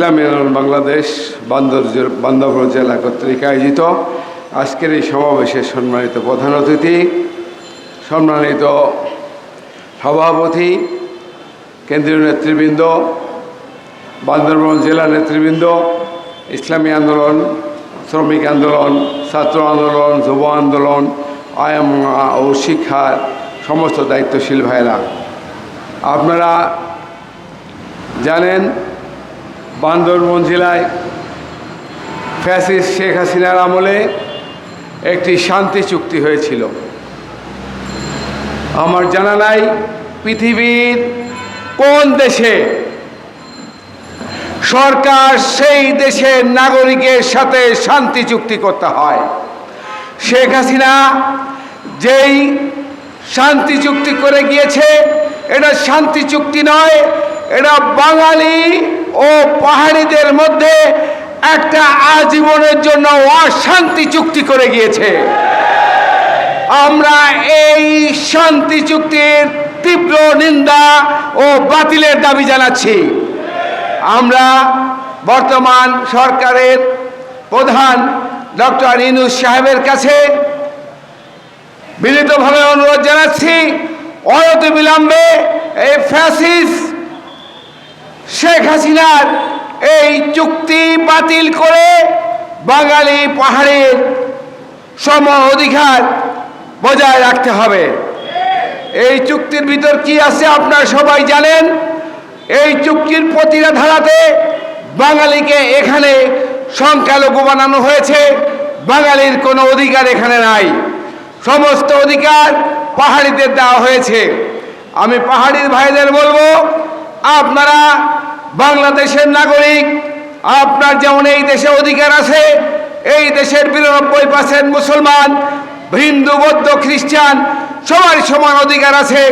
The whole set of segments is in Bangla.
ইসলামী আন্দোলন বাংলাদেশ বান্দর বান্দরবান জেলা কর্তৃক আয়োজিত আজকের এই সমাবেশের সম্মানিত প্রধান অতিথি, সম্মানিত সভাপতি, কেন্দ্রীয় নেতৃবৃন্দ, বান্দরবন জেলা নেতৃবৃন্দ, ইসলামী আন্দোলন, শ্রমিক আন্দোলন, ছাত্র আন্দোলন, যুব আন্দোলন আয়াম ও শিক্ষার সমস্ত দায়িত্বশীল ভাইরা আপনারা জানেন বান্দরবন জেলায় ফ্যাসিস্ট শেখ হাসিনার আমলে একটি শান্তি চুক্তি হয়েছিল। আমার জানা নাই পৃথিবীর কোন দেশে সরকার সেই দেশের নাগরিকের সাথে শান্তি চুক্তি করতে হয়। শেখ হাসিনা যেই শান্তি চুক্তি করে গিয়েছে, এটা শান্তি চুক্তি নয় এটা বাঙালি ও পাহাড়িদের মধ্যে একটা আজীবনের জন্য অশান্তি চুক্তি করে গিয়েছে। আমরা এই শান্তি চুক্তির তীব্র নিন্দা ও বাতিলের দাবি জানাচ্ছি। আমরা বর্তমান সরকারের প্রধান ডক্টর ইনুস সাহেবের কাছে বিনীতভাবে অনুরোধ জানাচ্ছি অনতি বিলম্বে এই ফ্যাসিস শেখ হাসিনার এই চুক্তি বাতিল করে বাঙালি পাহাড়ের সম অধিকার বজায় রাখতে হবে। এই চুক্তির ভিতর কি আছে আপনারা সবাই জানেন? এই চুক্তির প্রতিটা ধারাতে বাঙালিকে এখানে সংখ্যালঘু বানানো হয়েছে। বাঙালির কোনো অধিকার এখানে নাই। সমস্ত অধিকার পাহাড়িদের দেওয়া হয়েছে। আমি পাহাড়ির ভাইদের বলব, আপনারা বাংলাদেশের নাগরিক, আপনার যেমন এই দেশে অধিকার আছে, এই দেশের বিরানব্বই পার্সেন্ট মুসলমান, হিন্দু, বৌদ্ধ, খ্রিস্টান সবার সমান অধিকার আছে।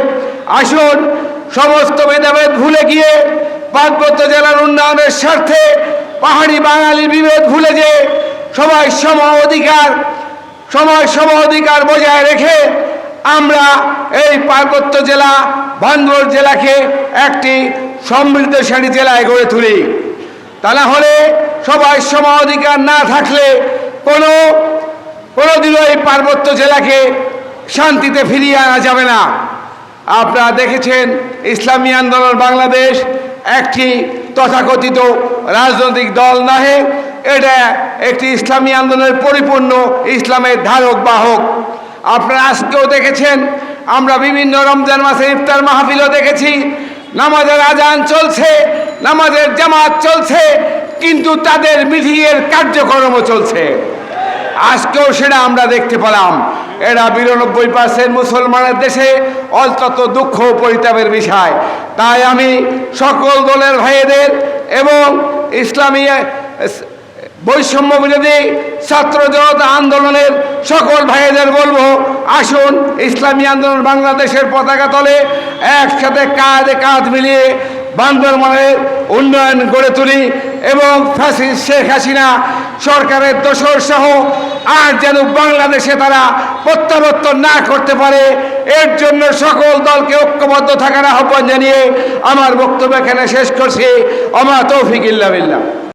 আসুন, সমস্ত ভেদাভেদ ভুলে গিয়ে পার্বত্য জেলার উন্নয়নের স্বার্থে পাহাড়ি বাঙালি বিভেদ ভুলে যে সবাই সম অধিকার সময় সম অধিকার বজায় রেখে আমরা এই পার্বত্য জেলা বান্দর জেলাকে একটি সমৃদ্ধশালী জেলায় গড়ে তুলি। তা না হলে সবাই সম অধিকার না থাকলে কোনো কোনোদিনও এই পার্বত্য জেলাকে শান্তিতে ফিরিয়ে আনা যাবে না। আপনারা দেখেছেন ইসলামী আন্দোলন বাংলাদেশ একটি তথাকথিত রাজনৈতিক দল নহে, এটা একটি ইসলামী আন্দোলনের পরিপূর্ণ ইসলামের ধারক বাহক। আপনারা আজকেও দেখেছেন, আমরা বিভিন্ন রমজান মাসে ইফতার মাহফিলও দেখেছি নামাজের আজান চলছে, নামাজের জামাত চলছে, কিন্তু তাদের মিটিংয়ের কার্যক্রমও চলছে। আজকেও সেটা আমরা দেখতে পেলাম। এরা বিরানব্বই পার্সেন্ট মুসলমানের দেশে অন্তত দুঃখ পরিতাপের বিষয়। তাই আমি সকল দলের ভাইয়েদের এবং ইসলামী বৈষম্য বিরোধী ছাত্র জনতা আন্দোলনের সকল ভাইয়েদের বলব, আসুন ইসলামী আন্দোলন বাংলাদেশের পতাকা তলে একসাথে কাঁধে কাঁধ মিলিয়ে বান্দরবানের উন্নয়ন গড়ে তুলি এবং ফ্যাসিস্ট শেখ হাসিনা সরকারের দোসর সহ আর যেন বাংলাদেশে তারা প্রত্যাবর্তন না করতে পারে, এর জন্য সকল দলকে ঐক্যবদ্ধ থাকার আহ্বান জানিয়ে আমার বক্তব্য এখানে শেষ করছি। আমার তৌফিক ইল্লা